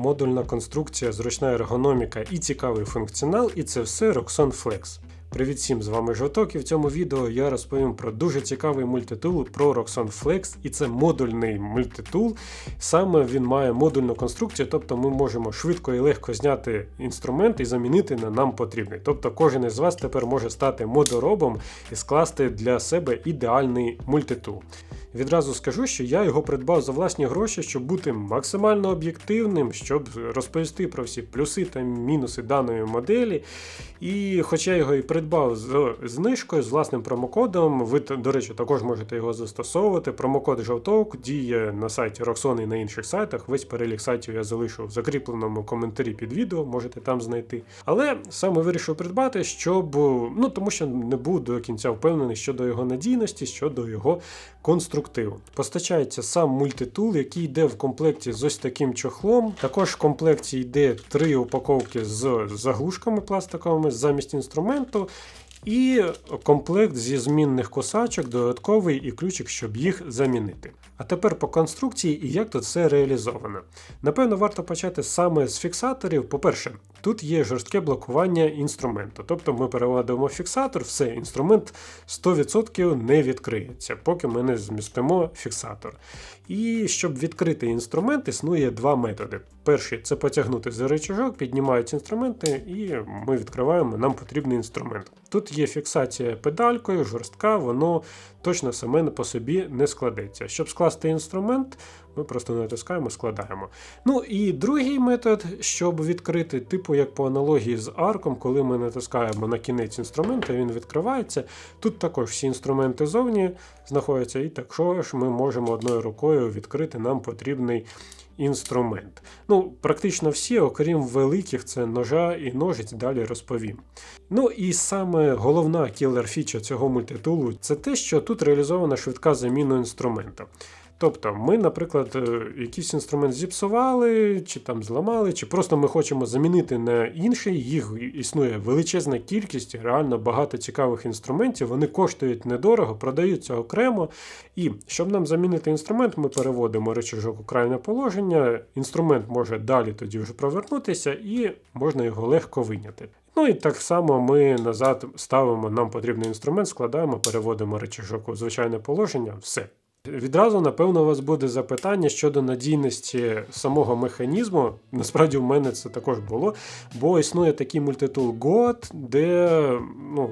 модульна конструкція, зручна ергономіка і цікавий функціонал, і це все Roxon Flex. Привіт всім, з вами Жовток, і в цьому відео я розповім про дуже цікавий мультитул про Roxon Flex, і це модульний мультитул. Саме він має модульну конструкцію, тобто ми можемо швидко і легко зняти інструмент і замінити на нам потрібний. Тобто кожен із вас тепер може стати модоробом і скласти для себе ідеальний мультитул. Відразу скажу, що я його придбав за власні гроші, щоб бути максимально об'єктивним, щоб розповісти про всі плюси та мінуси даної моделі. І хоча я його і придбав з знижкою, з власним промокодом, ви, до речі, також можете його застосовувати. Промокод Жовток діє на сайті Roxon і на інших сайтах. Весь перелік сайтів я залишу в закріпленому коментарі під відео, можете там знайти. Але саме вирішив придбати, щоб ну тому що не був до кінця впевнений щодо його надійності, щодо його конструктиву. Постачається сам мультитул, який йде в комплекті з ось таким чохлом. Також в комплекті йде три упаковки з заглушками пластиковими замість інструменту. І комплект зі змінних косачок, додатковий і ключик, щоб їх замінити. А тепер по конструкції і як тут все реалізовано. Напевно, варто почати саме з фіксаторів. По-перше, тут є жорстке блокування інструменту. Тобто ми переводимо фіксатор, все, інструмент 100% не відкриється, поки ми не змістимо фіксатор. І щоб відкрити інструмент, існує два методи. Перший це потягнути за рычажок, піднімаються інструменти, і ми відкриваємо нам потрібний інструмент. Тут є фіксація педалькою, жорстка, воно точно саме по собі не складеться. Щоб скласти інструмент, ми просто натискаємо, складаємо. Ну і другий метод, щоб відкрити, типу як по аналогії з арком, коли ми натискаємо на кінець інструмента, він відкривається. Тут також всі інструменти зовні знаходяться, і також ми можемо одною рукою відкрити нам потрібний. Інструмент. Ну, практично всі, окрім великих, це ножа і ножиць, далі розповім. Ну і саме головна кілер фіча цього мультитулу це те, що тут реалізована швидка заміна інструменту. Тобто ми, наприклад, е, якийсь інструмент зіпсували, чи там зламали, чи просто ми хочемо замінити на інший. Їх існує величезна кількість, реально багато цікавих інструментів. Вони коштують недорого, продаються окремо. І щоб нам замінити інструмент, ми переводимо речажок у крайне положення. Інструмент може далі тоді вже провернутися, і можна його легко виняти. Ну і так само ми назад ставимо нам потрібний інструмент, складаємо, переводимо речажок у звичайне положення, все. Відразу, напевно, у вас буде запитання щодо надійності самого механізму. Насправді, в мене це також було. Бо існує такий мультитул God, де ну,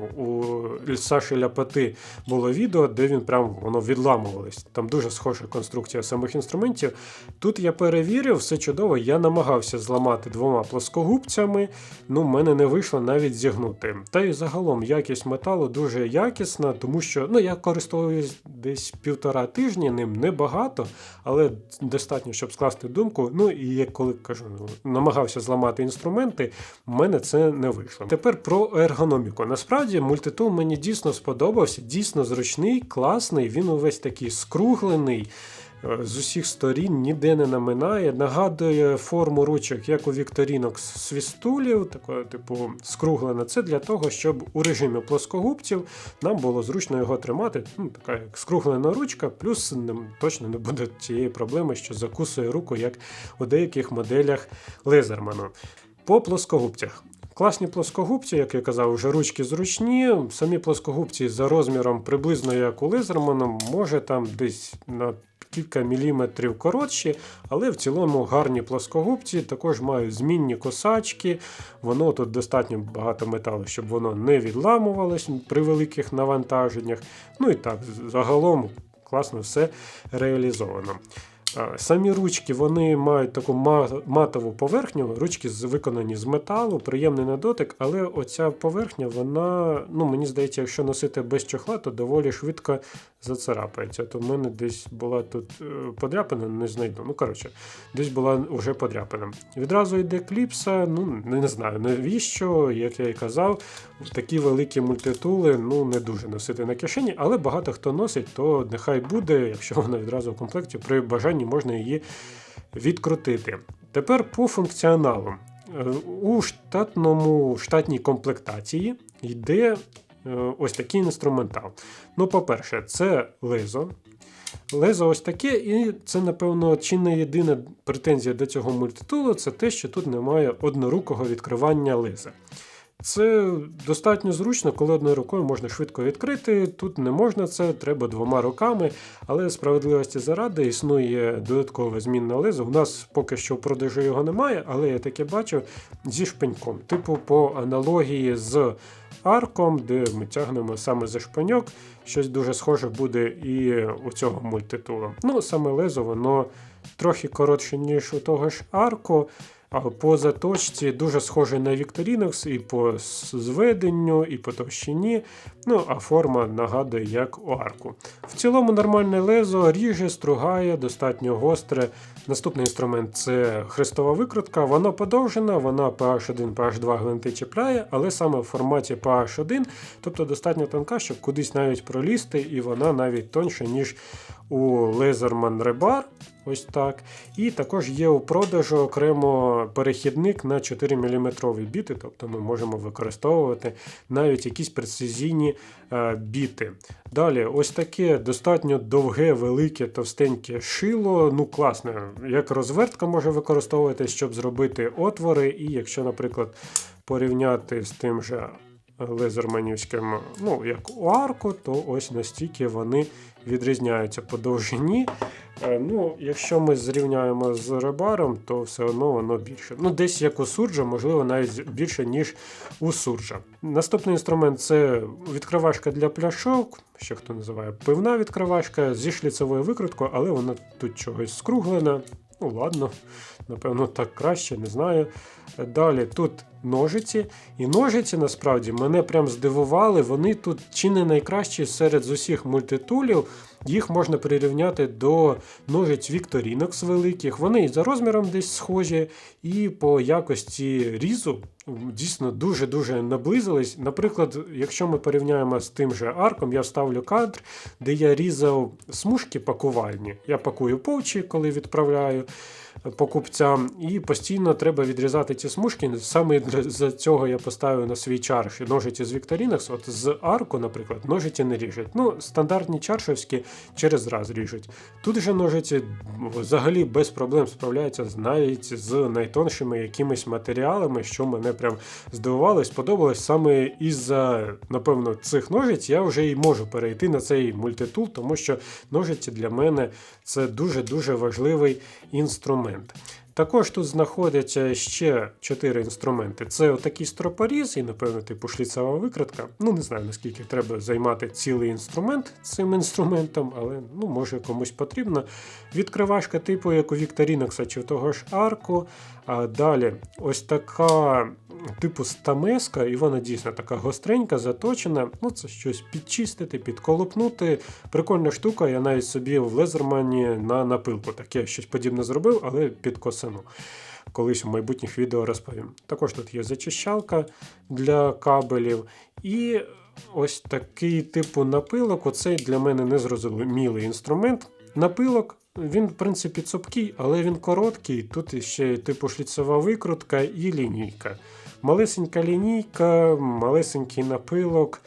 у Саші Ляпати було відео, де він прям воно відламувалось. Там дуже схожа конструкція самих інструментів. Тут я перевірив, все чудово, я намагався зламати двома плоскогубцями, ну, в мене не вийшло навіть зігнути. Та й загалом якість металу дуже якісна, тому що ну, я користуюсь десь півтора тижні ним небагато, але достатньо, щоб скласти думку. Ну і як коли кажу, намагався зламати інструменти, в мене це не вийшло. Тепер про ергономіку. Насправді, мультитул мені дійсно сподобався, дійсно зручний, класний. Він увесь такий скруглений. Е, з усіх сторін ніде не наминає, нагадує форму ручок, як у вікторінок свістулів, такого типу скруглена. Це для того, щоб у режимі плоскогубців нам було зручно його тримати. Ну, Така як скруглена ручка, плюс не, точно не буде цієї проблеми, що закусує руку, як у деяких моделях Лезерману. По плоскогубцях. Класні плоскогубці, як я казав, вже ручки зручні. Самі плоскогубці за розміром приблизно як у Лезермана, може там десь на кілька міліметрів коротші, але в цілому гарні плоскогубці, також мають змінні косачки. Воно тут достатньо багато металу, щоб воно не відламувалось при великих навантаженнях. Ну і так, загалом класно все реалізовано. Самі ручки вони мають таку матову поверхню, ручки виконані з металу, приємний на дотик, але оця поверхня, вона, ну мені здається, якщо носити без чохла, то доволі швидко зацарапається. То в мене десь була тут е, подряпина, не знайду. Ну, коротше, десь була вже подряпина. Відразу йде кліпса, ну не знаю навіщо, як я і казав, такі великі мультитули ну не дуже носити на кишені, але багато хто носить, то нехай буде, якщо вона відразу в комплекті, при бажанні можна її відкрутити. Тепер по функціоналу. Е, у штатному штатній комплектації йде ось такий інструментал. Ну, по-перше, це лезо. Лезо ось таке, і це, напевно, чи не єдина претензія до цього мультитулу, це те, що тут немає однорукого відкривання леза. Це достатньо зручно, коли одною рукою можна швидко відкрити. Тут не можна це, треба двома руками, але справедливості заради існує додаткове змінне лезо. У нас поки що в продажу його немає, але я таке бачив зі шпеньком. Типу по аналогії з арком, де ми тягнемо саме за шпеньок. Щось дуже схоже буде і у цього мультитулу. Ну, саме лезо, воно трохи коротше, ніж у того ж арку. А по заточці дуже схожий на Victorinox і по зведенню, і по товщині. Ну, а форма нагадує як у арку. В цілому нормальне лезо ріже, стругає, достатньо гостре. Наступний інструмент це хрестова викрутка. Вона подовжена, вона PH1, PH2 гвинти чіпляє, але саме в форматі PH1, тобто достатньо тонка, щоб кудись навіть пролізти, і вона навіть тоньша, ніж у Laserman Rebar. Ось так. І також є у продажу окремо перехідник на 4 мм біти, тобто ми можемо використовувати навіть якісь прецизійні е, біти. Далі, ось таке достатньо довге, велике, товстеньке шило. Ну, класне, як розвертка може використовуватись, щоб зробити отвори. І якщо, наприклад, порівняти з тим же лезерманівським, ну, як у арку, то ось настільки вони відрізняються по довжині. Е, Ну, якщо ми зрівняємо з ребаром, то все одно воно більше. Ну, десь як у сурджа, можливо, навіть більше, ніж у сурджа. Наступний інструмент це відкривашка для пляшок, ще хто називає пивна відкривашка зі шліцевою викруткою, але вона тут чогось скруглена. Ну, ладно, напевно, так краще, не знаю. Далі тут ножиці. І ножиці насправді мене прям здивували. Вони тут чи не найкращі серед з усіх мультитулів. Їх можна прирівняти до ножиць Victorinox великих. Вони і за розміром десь схожі, і по якості різу дійсно дуже-дуже наблизились. Наприклад, якщо ми порівняємо з тим же арком, я вставлю кадр, де я різав смужки пакувальні. Я пакую повчі, коли відправляю покупцям, і постійно треба відрізати ці смужки. Саме для за цього я поставив на свій чарш ножиці з Victorinox. От з арку, наприклад, ножиці не ріжуть. Ну, стандартні чаршевські через раз ріжуть. Тут же ножиці взагалі без проблем справляються навіть з найтоншими якимись матеріалами, що мене прям здивувало сподобалось. Саме із-за, напевно, цих ножиць я вже і можу перейти на цей мультитул, тому що ножиці для мене це дуже-дуже важливий інструмент. Також тут знаходяться ще чотири інструменти. Це отакий стропоріз і, напевно, типу шліцева викритка. Ну, не знаю, наскільки треба займати цілий інструмент цим інструментом, але ну, може комусь потрібно. Відкривашка, типу, як у Вікторінокса чи в того ж арку. А далі ось така типу стамеска, і вона дійсно така гостренька, заточена. Ну, це щось підчистити, підколопнути. Прикольна штука, я навіть собі в лезермані на напилку таке щось подібне зробив, але під косину. Колись у майбутніх відео розповім. Також тут є зачищалка для кабелів. І ось такий типу напилок. Оцей для мене незрозумілий інструмент. Напилок. Він, в принципі, цупкий, але він короткий. Тут ще типу шліцева викрутка і лінійка. Малесенька лінійка, малесенький напилок.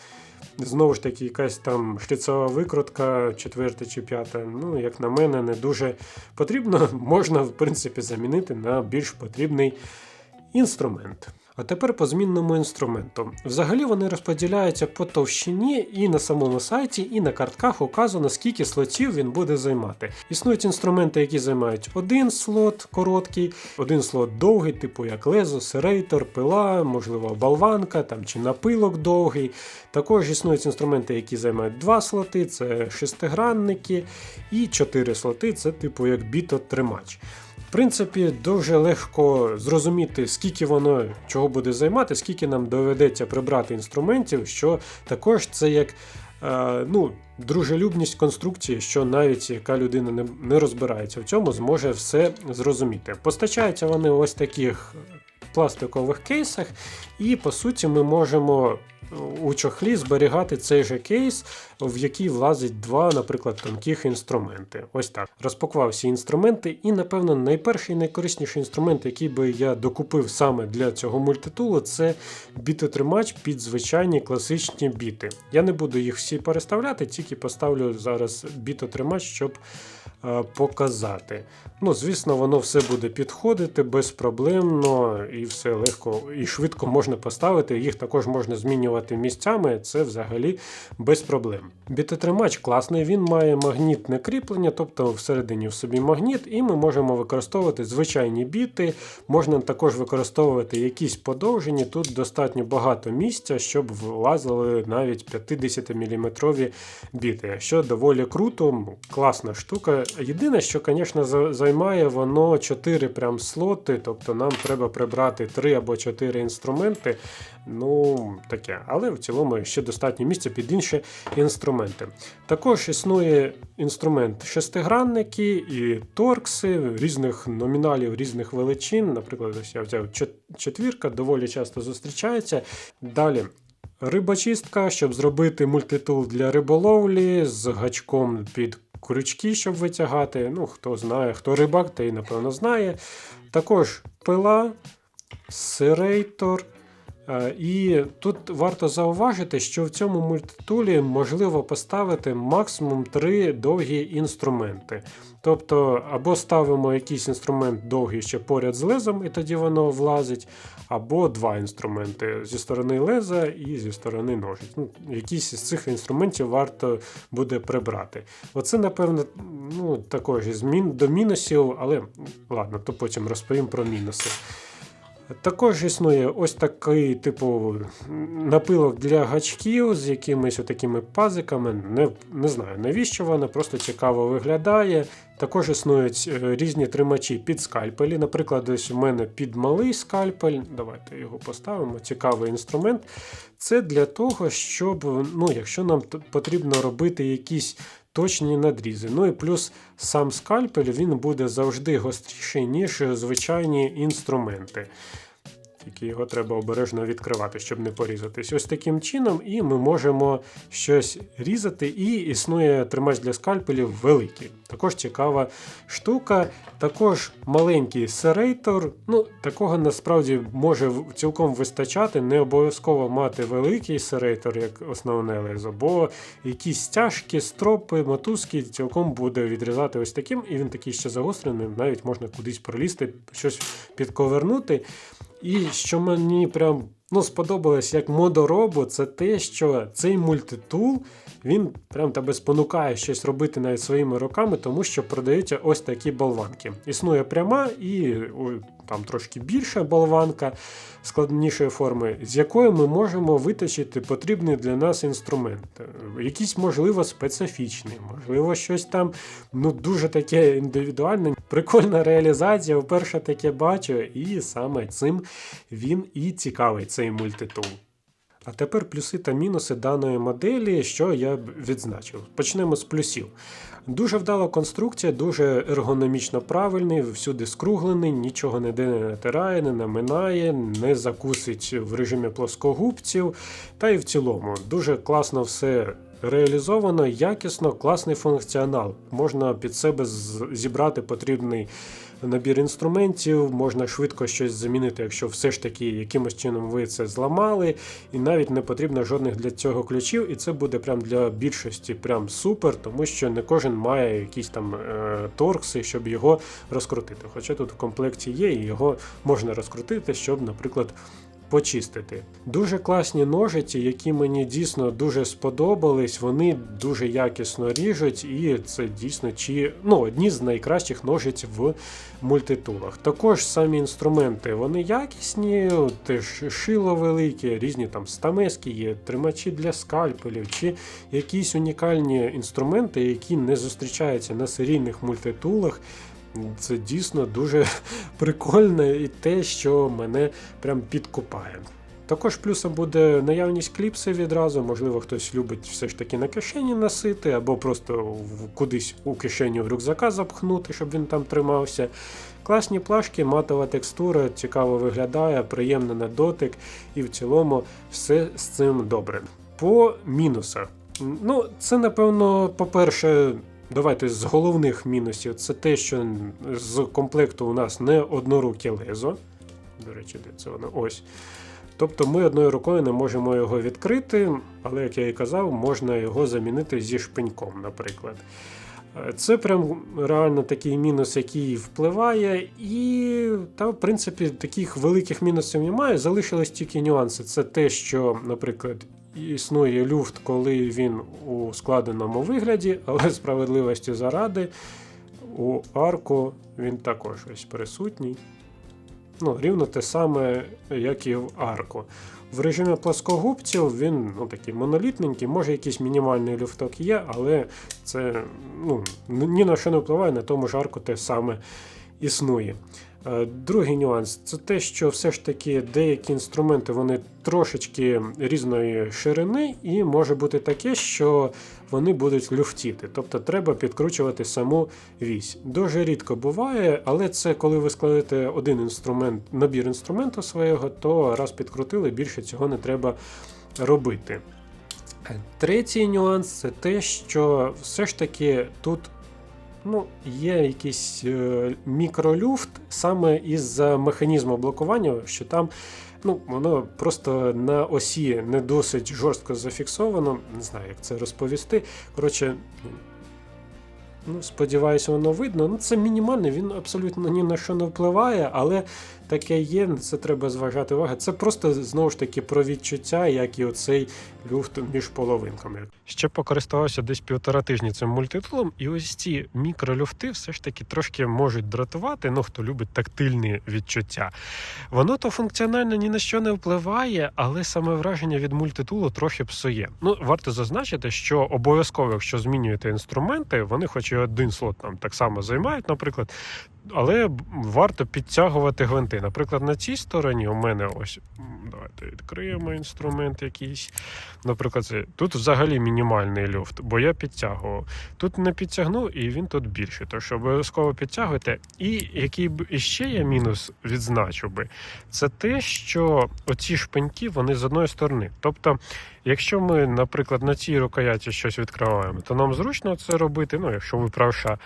Знову ж таки, якась там шліцева викрутка, четверта чи п'ята. Ну, як на мене, не дуже потрібно. Можна, в принципі, замінити на більш потрібний інструмент. А тепер по змінному інструменту. Взагалі вони розподіляються по товщині і на самому сайті, і на картках указано, скільки слотів він буде займати. Існують інструменти, які займають один слот короткий, один слот довгий, типу як лезо, серейтор, пила, можливо, болванка там, чи напилок довгий. Також існують інструменти, які займають два слоти, це шестигранники, і чотири слоти це типу як біто-тримач. В принципі, дуже легко зрозуміти, скільки воно чого буде займати, скільки нам доведеться прибрати інструментів, що також це як е, ну, дружелюбність конструкції, що навіть яка людина не, не розбирається в цьому, зможе все зрозуміти. Постачаються вони ось таких пластикових кейсах, і по суті ми можемо у чохлі зберігати цей же кейс, в який влазить два, наприклад, тонких інструменти. Ось так. Розпакував всі інструменти, і, напевно, найперший і найкорисніший інструмент, який би я докупив саме для цього мультитулу, це бітотримач під звичайні класичні біти. Я не буду їх всі переставляти, тільки поставлю зараз бітотримач, щоб е, показати. Ну, звісно, воно все буде підходити безпроблемно і все легко і швидко можна поставити. Їх також можна змінювати місцями, це взагалі без проблем. Бітотримач класний, він має магнітне кріплення, тобто всередині в собі магніт, і ми можемо використовувати звичайні біти. Можна також використовувати якісь подовжені. Тут достатньо багато місця, щоб влазили навіть 50-мм біти, що доволі круто, класна штука. Єдине, що, звісно, займає воно 4 прям слоти, тобто нам треба прибрати 3 або 4 інструменти. Ну, таке, але в цілому ще достатньо місця під інші інструменти. Також існує інструмент шестигранники і торкси різних номіналів, різних величин. Наприклад, ось я взяв четвірка, доволі часто зустрічається. Далі. Рибочистка, щоб зробити мультитул для риболовлі з гачком під крючки, щоб витягати. Ну, хто знає, хто рибак, той напевно знає. Також пила, серейтор. Е, І тут варто зауважити, що в цьому мультитулі можливо поставити максимум три довгі інструменти. Тобто, або ставимо якийсь інструмент довгий ще поряд з лезом, і тоді воно влазить, або два інструменти зі сторони леза і зі сторони ножиць. Ну, якісь з цих інструментів варто буде прибрати. Оце, напевно, ну, також із мін до мінусів, але ладно, то потім розповім про мінуси. Також існує ось такий типу напилок для гачків з якимись такими пазиками. Не, не знаю навіщо вона, просто цікаво виглядає. Також існують е, різні тримачі під скальпелі. Наприклад, ось у мене під малий скальпель. Давайте його поставимо. Цікавий інструмент. Це для того, щоб, ну, якщо нам потрібно робити якісь точні надрізи. Ну і плюс сам скальпель він буде завжди гостріший, ніж звичайні інструменти. Тільки його треба обережно відкривати, щоб не порізатись. Ось таким чином, і ми можемо щось різати. І існує тримач для скальпелів великий. Також цікава штука. Також маленький серейтор. Ну, такого насправді може цілком вистачати. Не обов'язково мати великий серейтор, як основне лезо, бо якісь стяжки, стропи, мотузки цілком буде відрізати ось таким, і він такий ще загострений, навіть можна кудись пролізти, щось підковернути. І що мені прям ну, сподобалось як модоробу, це те, що цей мультитул він прям тебе спонукає щось робити навіть своїми руками, тому що продаються ось такі болванки. Існує пряма і там трошки більша болванка складнішої форми, з якої ми можемо виточити потрібний для нас інструмент. Е, Якийсь, можливо, специфічний, можливо, щось там ну, дуже таке індивідуальне. Прикольна реалізація, вперше таке бачу, і саме цим він і цікавий цей мультитул. А тепер плюси та мінуси даної моделі, що я відзначив. Почнемо з плюсів. Дуже вдала конструкція, дуже ергономічно правильний, всюди скруглений, нічого не натирає, не наминає, не закусить в режимі плоскогубців. Та і в цілому дуже класно все реалізовано, якісно, класний функціонал. Можна під себе зібрати потрібний набір інструментів, можна швидко щось замінити, якщо все ж таки якимось чином ви це зламали, і навіть не потрібно жодних для цього ключів, і це буде прям для більшості прям супер, тому що не кожен має якісь там е, торкси, щоб його розкрутити. Хоча тут в комплекті є, і його можна розкрутити, щоб, наприклад, почистити. Дуже класні ножиці, які мені дійсно дуже сподобались. Вони дуже якісно ріжуть, і це дійсно чи ну, одні з найкращих ножиць в мультитулах. Також самі інструменти вони якісні, теж шило велике, різні там стамески є, тримачі для скальпелів, чи якісь унікальні інструменти, які не зустрічаються на серійних мультитулах. Це дійсно дуже прикольно і те, що мене прям підкупає. Також плюсом буде наявність кліпси відразу, можливо, хтось любить все ж таки на кишені носити, або просто кудись у кишеню рюкзака запхнути, щоб він там тримався. Класні плашки, матова текстура, цікаво виглядає, приємно на дотик, і в цілому все з цим добре. По мінусах. Ну, це напевно, по-перше, давайте з головних мінусів. Це те, що з комплекту у нас не одноруке лезо. До речі, де це воно? Ось. Тобто ми одною рукою не можемо його відкрити, але, як я і казав, можна його замінити зі шпиньком, наприклад. Е, Це прям реально такий мінус, який впливає, і та, в принципі, таких великих мінусів немає. Залишились тільки нюанси. Це те, що, наприклад, існує люфт, коли він у складеному вигляді, але справедливості заради у арку він також ось присутній. Ну, рівно те саме, як і в арку. В режимі плоскогубців він ну, такий монолітненький, може якийсь мінімальний люфток є, але це ну, ні на що не впливає, на тому ж арку те саме існує. Е, Другий нюанс це те, що все ж таки деякі інструменти вони трошечки різної ширини, і може бути таке, що вони будуть люфтіти. Тобто треба підкручувати саму вісь. Дуже рідко буває, але це коли ви складете один інструмент, набір інструменту свого, то раз підкрутили, більше цього не треба робити. Е, Третій нюанс це те, що все ж таки тут ну, є якийсь е, мікролюфт саме із-за механізму блокування, що там ну, воно просто на осі не досить жорстко зафіксовано. Не знаю, як це розповісти. Коротше, ну, сподіваюся, воно видно. Ну, це мінімальне, він абсолютно ні на що не впливає, але таке є, це треба зважати увагу. Це просто знову ж таки про відчуття, як і оцей люфт між половинками. Ще покористувався десь півтора тижні цим мультитулом, і ось ці мікролюфти все ж таки трошки можуть дратувати, ну хто любить тактильні відчуття. Воно то функціонально ні на що не впливає, але саме враження від мультитулу трохи псує. Ну, варто зазначити, що обов'язково, якщо змінюєте інструменти, вони хоч і один слот там так само займають, наприклад. Але варто підтягувати гвинти. Наприклад, на цій стороні у мене ось давайте відкриємо інструмент якийсь. Наприклад, це тут взагалі мінімальний люфт, бо я підтягував. Тут не підтягнув, і він тут більший. Тож обов'язково підтягуйте. І який б іще я мінус відзначив би, це те, що оці шпиньки вони з одної сторони. Тобто, якщо ми, наприклад, на цій рукояті щось відкриваємо, то нам зручно це робити. Ну, якщо ви правша,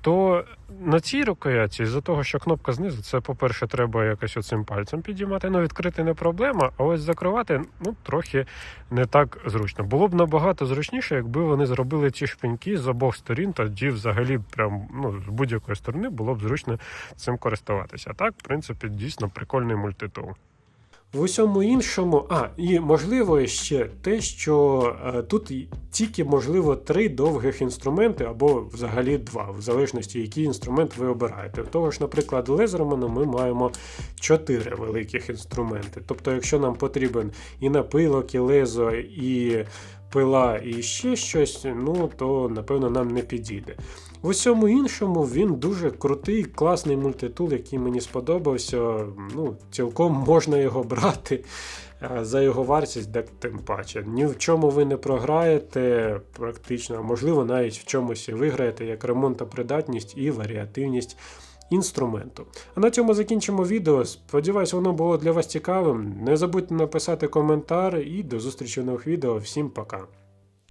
то на цій рукояті, з-за того, що кнопка знизу, це, по-перше, треба якось оцим пальцем підіймати. Ну, відкрити не проблема, а ось закривати ну, трохи не так зручно. Було б набагато зручніше, якби вони зробили ці шпиньки з обох сторін, тоді взагалі прям ну, з будь-якої сторони було б зручно цим користуватися. А так, в принципі, дійсно прикольний мультитул. В усьому іншому, а і можливо ще те, що е, тут тільки можливо три довгих інструменти або взагалі два, в залежності, який інструмент ви обираєте. Того ж, наприклад, Лезерману ми маємо чотири великих інструменти. Тобто, якщо нам потрібен і напилок, і лезо, і пила, і ще щось, ну то напевно нам не підійде. В усьому іншому він дуже крутий, класний мультитул, який мені сподобався. Ну, цілком можна його брати за його вартість, так тим паче. Ні в чому ви не програєте, практично, можливо, навіть в чомусь і виграєте як ремонтопридатність і варіативність інструменту. А на цьому закінчимо відео. Сподіваюсь, воно було для вас цікавим. Не забудьте написати коментар і до зустрічі в нових відео. Всім пока!